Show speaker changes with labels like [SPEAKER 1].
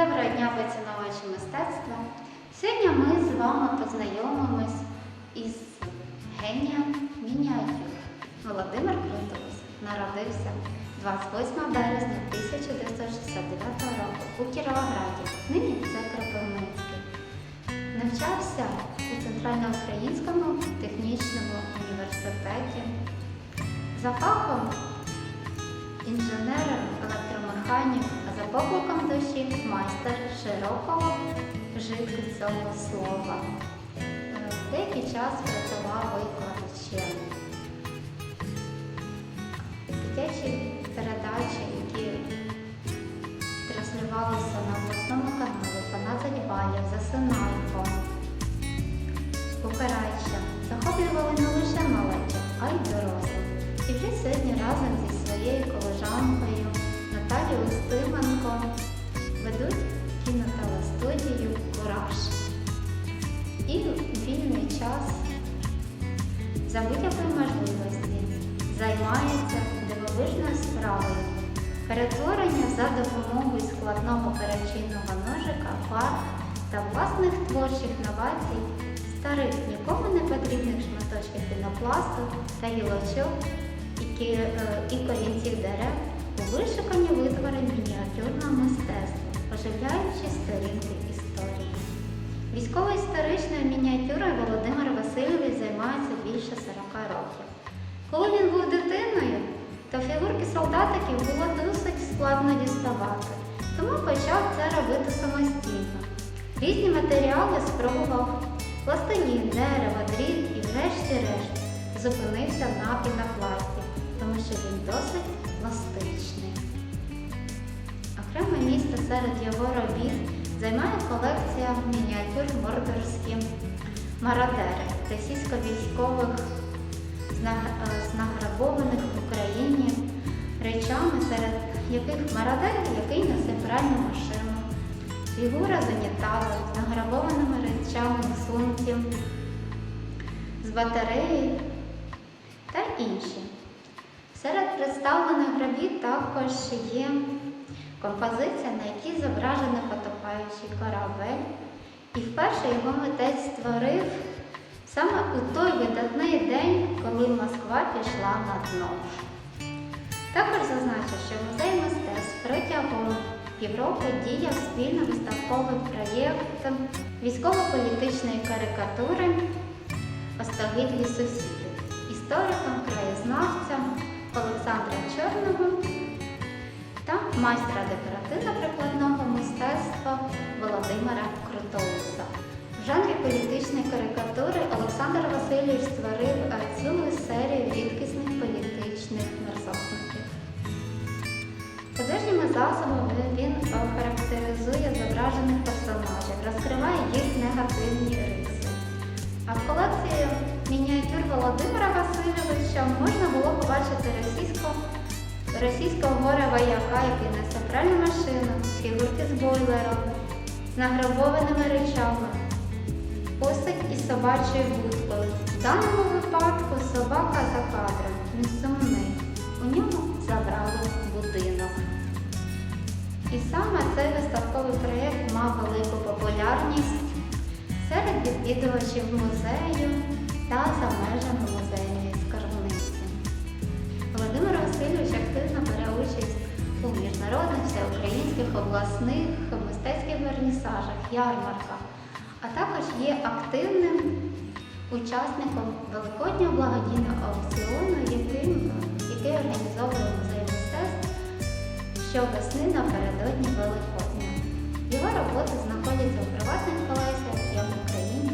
[SPEAKER 1] Доброго дня, поціновувачі мистецтва. Сьогодні ми з вами познайомимось із генієм мініатюр. Володимир Крутович народився 28 березня 1969 року у Кіровограді, нині це Кропивницький. Навчався у Центральноукраїнському технічному університеті. За фахом інженер електромеханік, за покликом душі майстер широкого вжитку цього слова. Деякий час працював викладачем. Дитячі передачі, які транслювалися на обласному каналі 12 балів, засинайко, попередчя, захоплювали не лише малечі, а й дорослих. І вже сьогодні разом зі своєю колежанкою Наталією Устименко за будь-якої можливості займається дивовижною справою перетворення за допомогою складного перечинного ножика, фарб та власних творчих новацій старих нікому не потрібних шматочків пінопласту та гілочок і, е, і корінців дерев у вишукані витвори мініатюрного мистецтва, оживляючи сторінки історії. Військово-історичною мініатюрою Володимир Васильович займається більше 40 років. Коли він був дитиною, то фігурки солдатиків було досить складно діставати, тому почав це робити самостійно. Різні матеріали спробував пластилін, дерево, дріт і врешті-решт зупинився на пінопласті, тому що він досить пластичний. Окреме місце серед його робіт займає колекція мініатюр мордорські мародери російсько-військових е, з награбованих в Україні речами, серед яких мародер, який несе пральну машину, фігура з з награбованими речами в сумці, з батареї та інші. Серед представлених робіт також є композиція, на якій зображено потопаючий корабель. І вперше його митець створив саме у той видатний день, коли Москва пішла на дно. Також зазначу, що музей мистецтв протягом півроку діяв спільно виставковий проєкт військово-політичної карикатури Остогидлі сусіди істориком, краєзнавцям Олександра Чорного та майстра декоративно-прикладного мистецтва Володимира Крутоуса. В жанрі політичної карикатури Олександр Васильович створив е, цілу серію рідкісних політичних мерзотників. Художніми засобами він характеризує зображених персонажів, розкриває їх негативні риси. А в колекції мініатюр Володимира Васильовича можна було побачити російського, російського горе вояка, який несе пральну машину, фігурки з бойлером, з награбованими речами, посик із собачою будкою. В даному випадку собака за кадром, він сумний. У ньому забрали будинок. І саме цей виставковий проєкт мав велику популярність серед відвідувачів музею та за межами музейної скарбниці. Володимир Васильович активно бере участь у міжнародних всеукраїнських обласних мистецьких вернісажах, ярмарках, а також є активним учасником великоднього благодійного аукціону, яким, який організовує музей мистецтв щовесни напередодні Великодня. Його роботи знаходяться у приватних колекціях як в Україні